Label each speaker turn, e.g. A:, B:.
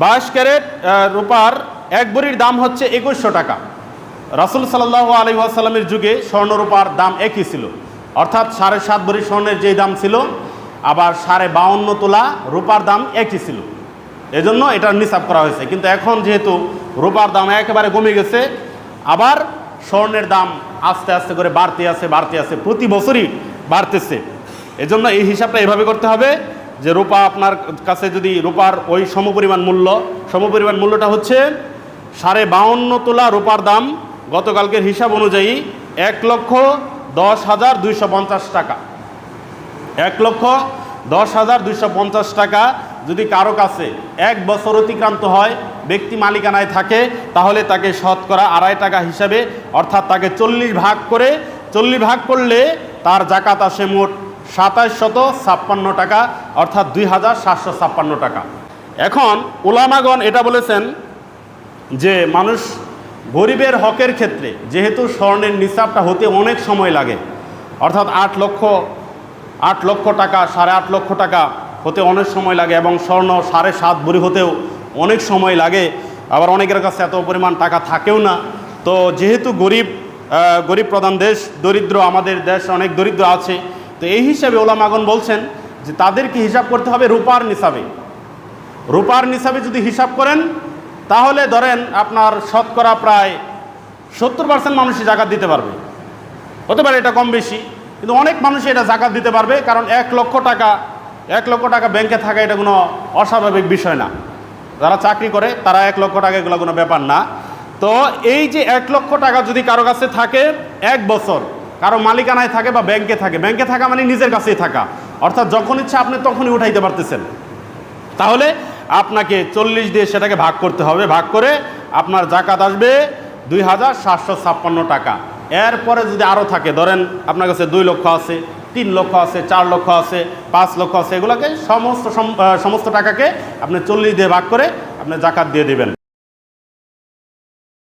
A: বাইশ ক্যারেট রূপার এক বড়ির দাম হচ্ছে একুশশো টাকা। রাসুল সাল্লাহ আলী আসাল্লামের যুগে স্বর্ণরূপার দাম একই ছিল। অর্থাৎ সাড়ে সাত ভরি স্বর্ণের যেই দাম ছিল, আবার সাড়ে বাউন্ন তোলা রূপার দাম একই ছিল। এজন্য এটার নিসাব করা হয়েছে। কিন্তু এখন যেহেতু রূপার দাম একেবারে কমে গেছে, আবার স্বর্ণের দাম আস্তে আস্তে করে বাড়তে আছে বাড়তে আছে, প্রতি বছরই বাড়তেছে। এজন্য এই হিসাবটা এভাবে করতে হবে যে রূপা আপনার কাছে যদি রূপার ওই সমপরিমাণ মূল্য, সমপরিমাণ মূল্যটা হচ্ছে সাড়ে বাউন্ন তোলা রূপার দাম গতকালকের হিসাব অনুযায়ী এক লক্ষ দশ হাজার দুইশো পঞ্চাশ টাকা। এক লক্ষ দশ হাজার দুইশো পঞ্চাশ টাকা যদি কারও কাছে এক বছর অতিক্রান্ত হয়, ব্যক্তি মালিকানায় থাকে, তাহলে তাকে শতকরা আড়াই টাকা হিসাবে, অর্থাৎ তাকে চল্লিশ ভাগ করে, চল্লিশ ভাগ করলে তার জাকাত আসে মোট সাতাশ শত ছাপ্পান্ন টাকা, অর্থাৎ দুই হাজার সাতশো ছাপ্পান্ন টাকা। এখন ওলামাগণ এটা বলেছেন যে মানুষ গরিবের হকের ক্ষেত্রে, যেহেতু স্বর্ণের নিসাবটা হতে অনেক সময় লাগে, অর্থাৎ আট লক্ষ আট লক্ষ টাকা, সাড়ে আট লক্ষ টাকা হতে অনেক সময় লাগে এবং স্বর্ণ সাড়ে সাত ভরি হতেও অনেক সময় লাগে। আবার অনেকের কাছে এত পরিমাণ টাকা থাকেও না। তো যেহেতু গরিব গরিব প্রধান দেশ, দরিদ্র আমাদের দেশ অনেক দরিদ্র আছে তো এই হিসাবে ওলামাগন বলছেন যে তাদেরকে হিসাব করতে হবে রূপার নিসাবে। রূপার নিসাবে যদি হিসাব করেন, তাহলে ধরেন আপনার শতকরা প্রায় সত্তর পার্সেন্ট মানুষই জাকাত দিতে পারবে। হতে পারে এটা কম বেশি, কিন্তু অনেক মানুষই এটা জাকাত দিতে পারবে, কারণ এক লক্ষ টাকা, এক লক্ষ টাকা ব্যাংকে থাকা এটা কোনো অস্বাভাবিক বিষয় না। যারা চাকরি করে, তারা এক লক্ষ টাকা এগুলো কোনো ব্যাপার না। তো এই যে এক লক্ষ টাকা যদি কারও কাছে থাকে, এক বছর কারও মালিকানায় থাকে বা ব্যাংকে থাকে। ব্যাংকে থাকা মানে নিজের কাছেই থাকা। অর্থাৎ যখন ইচ্ছা আপনি তখনই উঠাইতে পারতেছেন। তাহলে আপনাকে চল্লিশ দিয়ে সেটাকে ভাগ করতে হবে। ভাগ করে আপনার জাকাত আসবে দুই হাজার সাতশো ছাপ্পান্ন টাকা। এরপরে যদি আরও থাকে, ধরেন আপনার কাছে দুই লক্ষ আছে, তিন লক্ষ আছে, চার লক্ষ আছে, পাঁচ লক্ষ আছে, এগুলোকে সমস্ত সম- সমস্ত টাকাকে আপনি চল্লিশ দিয়ে ভাগ করে আপনি জাকাত দিয়ে দেবেন।